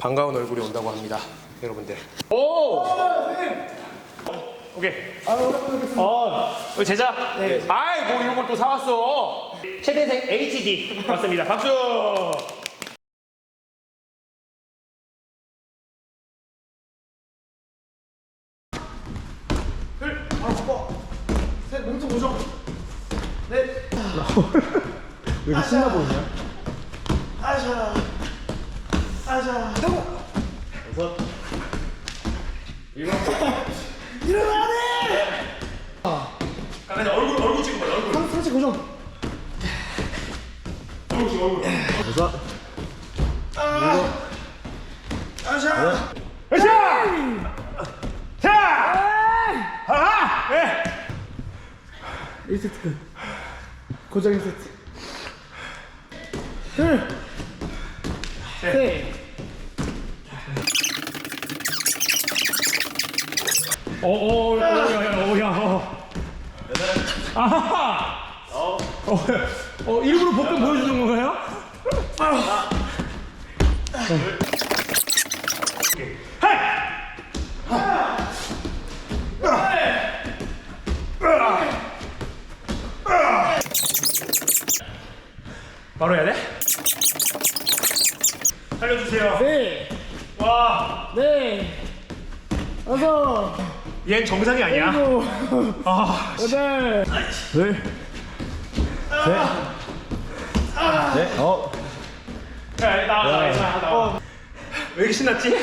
반가운 얼굴이 온다고 합니다. 여러분들. 오! 오케이. 어, 우리 제자. 네. 아이, 뭐 이런 걸 또 사왔어. 최대생 HD 맞습니다. 박수. 셋, 몸통 고정. 넷. 왜 이렇게 신나 보이냐? 아샤. 아샤. 여섯, 일어나야 돼. 근데 얼굴 얼굴. 얼굴. 상, 상체 고정. 얼굴 찍어 얼굴. 여섯, 아. 아샤. 자! 자! 하나! 네. 1세트 끝. 고정 1세트. 둘. 셋. 어, 어, 어, 야, 야, 어, 야, 어. 아하! 어, 어, 일부러 복근 보여주는 건가요? 하이! 바로 해야 돼? 살려주세요. 네. 와, 네. 다섯. 얘는 정상이 아니야. 아, 여덟. 둘, 셋, 넷, 어, 야, 나, 나, 나, 나. 왜 이렇게 신났지? 야,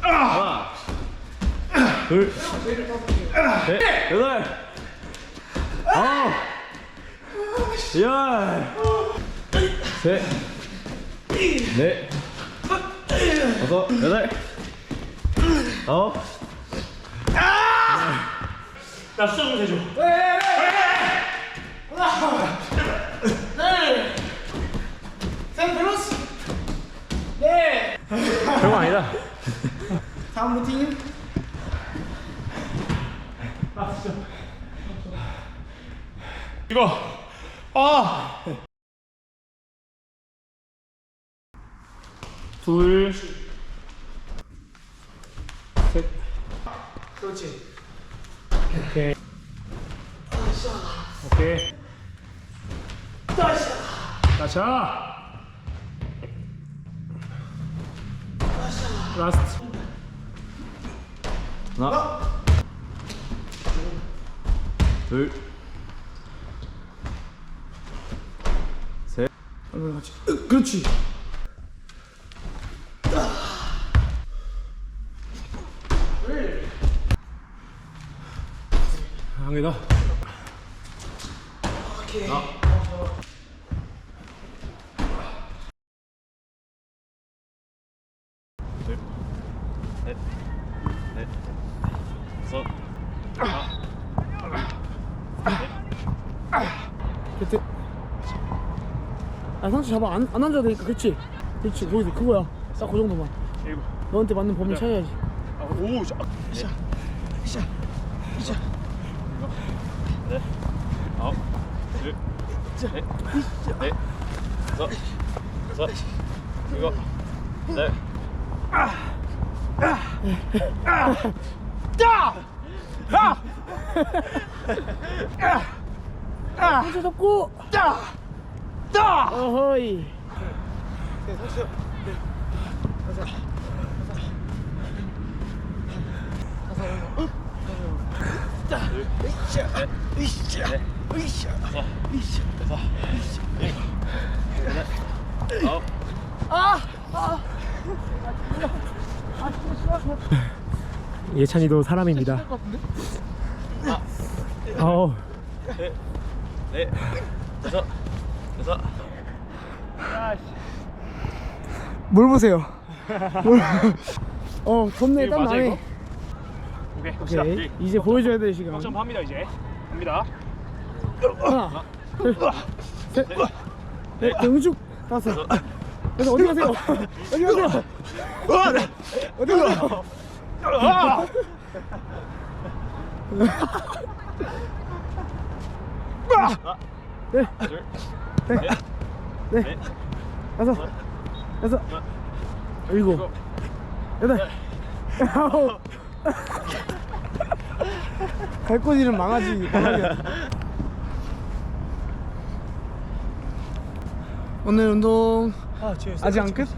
하나, 둘, 셋, 여덟, 아홉, 열, 셋, 넷, 다섯, 여덟, 아홉, 나 수저 좀 대줘. 네. 셋 플러스. 네. 별거 아니다. 다음 루틴. 이거, 아, 둘. 셋. 그렇지. 오케이. 오케이. 다시. 가자. 라스트. 하나, 둘, 셋, 같이. 으, 그렇지. 강이다. 오케이. 둘, 셋, 넷, 다섯, 그때. 아 상체 잡아 안, 안 앉아도 되니까 그렇지. 그렇지 거기서 그거야. 딱 그 정도만. 일곱. 너한테 맞는 범위 찾아야지. 아, 오, 자, 이샤. 이 넷, 아홉, 둘, 셋, 넷, 다섯, 여섯, 일곱, 넷, 상체 잡고. 따. 따. 어허이. 아홉, 예찬이도 사람입니다. 아우, 넷, 다섯, 여섯, 뭘 보세요? 뭘? 어 덥네 땀 나네. 오케이. 오케이. 이제 보여줘야 될 시간. 점프합니다 이제. 갑니다. 하나, 둘, 셋, 넷, 영죽 다섯. 그래서 어디 가세요? 어디 가세요? 어디 가세요? 아! 네, 둘, 네, 넷, 네, 넷, 여섯, 여섯, 일곱, 여덟, 아홉. 갈고리는 망하지. 망하게. 오늘 운동 아직 안 끝?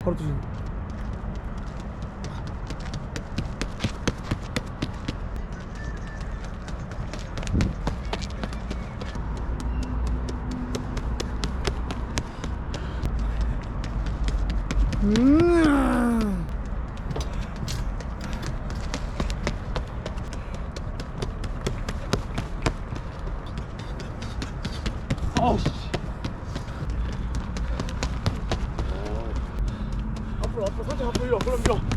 바로 두신. 음. 어우 씨. 어. 앞으로 앞으로 살짝 앞으로 밀어 그럼 밀어